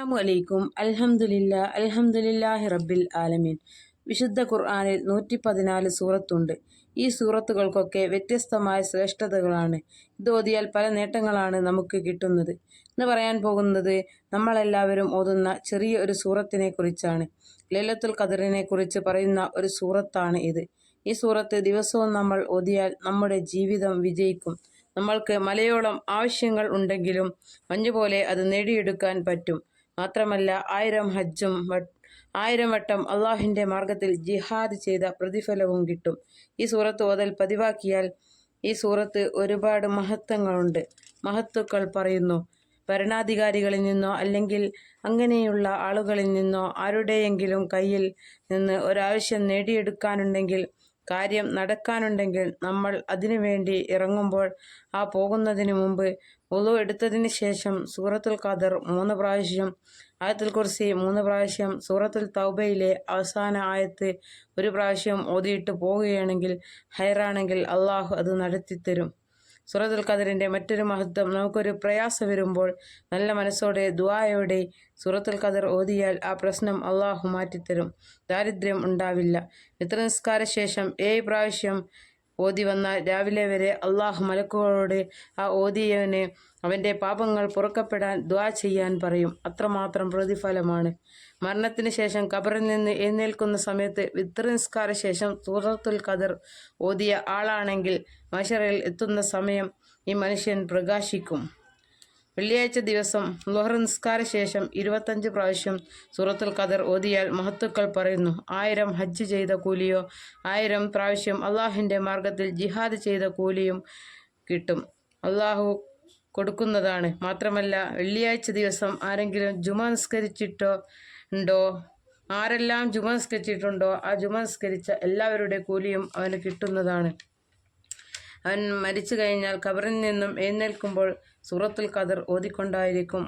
അലൈക്കും. അൽഹംദുലില്ല അൽഹംദുലില്ലാഹി റബ്ബിൽ ആലമീൻ. വിശുദ്ധ ഖുർആാനിൽ നൂറ്റി പതിനാല് സൂറത്തുണ്ട്. ഈ സൂറത്തുകൾക്കൊക്കെ വ്യത്യസ്തമായ ശ്രേഷ്ഠതകളാണ്. ഇത് ഓതിയാൽ പല നേട്ടങ്ങളാണ് നമുക്ക് കിട്ടുന്നത്. ഇന്ന് പറയാൻ പോകുന്നത് നമ്മളെല്ലാവരും ഓതുന്ന ചെറിയ ഒരു സൂറത്തിനെ കുറിച്ചാണ് ലലത്തുൽ ഖദറിനെ കുറിച്ച് പറയുന്ന ഒരു സൂറത്താണ് ഇത്. ഈ സൂറത്ത് ദിവസവും നമ്മൾ ഓതിയാൽ നമ്മുടെ ജീവിതം വിജയിക്കും. നമ്മൾക്ക് മലയോളം ആവശ്യങ്ങൾ ഉണ്ടെങ്കിലും മഞ്ഞുപോലെ അത് നേടിയെടുക്കാൻ പറ്റും. മാത്രമല്ല ആയിരം ഹജ്ജും ആയിരം വട്ടം അള്ളാഹിന്റെ മാർഗത്തിൽ ജിഹാദ് ചെയ്ത പ്രതിഫലവും കിട്ടും. ഈ സൂറത്ത് ഓതൽ പതിവാക്കിയാൽ ഈ സൂറത്ത് ഒരുപാട് മഹത്വങ്ങളുണ്ട്. മഹത്വക്കൾ പറയുന്നു ഭരണാധികാരികളിൽ നിന്നോ അല്ലെങ്കിൽ അങ്ങനെയുള്ള ആളുകളിൽ നിന്നോ ആരുടെയെങ്കിലും കയ്യിൽ നിന്ന് ഒരാവശ്യം നേടിയെടുക്കാനുണ്ടെങ്കിൽ കാര്യം നടക്കാനുണ്ടെങ്കിൽ നമ്മൾ അതിനു വേണ്ടി ഇറങ്ങുമ്പോൾ ആ പോകുന്നതിന് മുമ്പ് ഉളു എടുത്തതിന് ശേഷം സൂറത്തുൽ ഖദർ മൂന്ന് പ്രാവശ്യം ആയത്തുൽ കുർസി മൂന്ന് പ്രാവശ്യം സൂറത്തുൽ തൗബയിലെ അവസാന ആയത്ത് ഒരു പ്രാവശ്യം ഓതിയിട്ട് പോവുകയാണെങ്കിൽ ഹൈറാണെങ്കിൽ അള്ളാഹു അത് നടത്തിത്തരും. സൂറത്തുൽ ഖദറിന്റെ മറ്റൊരു മഹത്വം. നമുക്കൊരു പ്രയാസം വരുമ്പോൾ നല്ല മനസ്സോടെ ദുആയോടെ സുറത്തുൽ ഖദർ ഓതിയാൽ ആ പ്രശ്നം അള്ളാഹു മാറ്റിത്തരും. ദാരിദ്ര്യം ഉണ്ടാവില്ല. നിസ്കാര ശേഷം ഏഴ് പ്രാവശ്യം ഓതി വന്നാൽ രാവിലെ വരെ അള്ളാഹു മലക്കുകളോട് ആ ഓതിയവന് അവന്റെ പാപങ്ങൾ പുറക്കപ്പെടാൻ ദ്വാ ചെയ്യാൻ പറയും. അത്രമാത്രം പ്രതിഫലമാണ്. മരണത്തിന് ശേഷം ഖബറിൽ നിന്ന് എഴുന്നേൽക്കുന്ന സമയത്ത് വിത്രനിസ്കാര ശേഷം സൂറത്തുൽ ഖദർ ഓതിയ ആളാണെങ്കിൽ മഷറയിൽ എത്തുന്ന സമയം ഈ മനുഷ്യൻ പ്രകാശിക്കും. വെള്ളിയാഴ്ച ദിവസം ലോഹർ നിസ്കാര ശേഷം ഇരുപത്തഞ്ച് പ്രാവശ്യം സൂറത്തുൽ ഖദർ ഓതിയാൽ മഹത്തുക്കൾ പറയുന്നു ആയിരം ഹജ്ജ് ചെയ്ത കൂലിയോ ആയിരം പ്രാവശ്യം അള്ളാഹുവിന്റെ മാർഗത്തിൽ ജിഹാദ് ചെയ്ത കൂലിയും കിട്ടും. അള്ളാഹു കൊടുക്കുന്നതാണ്. മാത്രമല്ല വെള്ളിയാഴ്ച ദിവസം ആരെങ്കിലും ജുമ നിസ്കരിച്ചിട്ടോ ഉണ്ടോ? ആരെല്ലാം ജുമ നിസ്കരിച്ചിട്ടുണ്ടോ? ആ ജുമ നിസ്കരിച്ച എല്ലാവരുടെ കൂലിയും അവന് കിട്ടുന്നതാണ്. അവൻ മരിച്ചു കഴിഞ്ഞാൽ കബറിൽ നിന്നും എഴുന്നേൽക്കുമ്പോൾ സൂറത്തുൽ ഖദർ ഓതിക്കൊണ്ടായിരിക്കും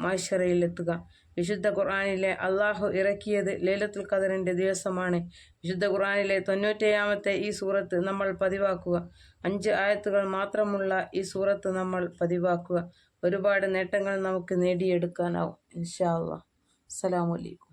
എത്തുക. വിശുദ്ധ ഖുർആാനിലെ അള്ളാഹു ഇറക്കിയത് ലൈലത്തുൽ ഖദറിന്റെ ദിവസമാണ്. വിശുദ്ധ ഖുർആാനിലെ തൊണ്ണൂറ്റേഴാമത്തെ ഈ സൂറത്ത് നമ്മൾ പതിവാക്കുക. അഞ്ച് ആയത്തുകൾ മാത്രമുള്ള ഈ സൂറത്ത് നമ്മൾ പതിവാക്കുക. ഒരുപാട് നേട്ടങ്ങൾ നമുക്ക് നേടിയെടുക്കാനാവും. ഇൻഷാ അള്ളാഹ് അസ്സലാമലൈക്കും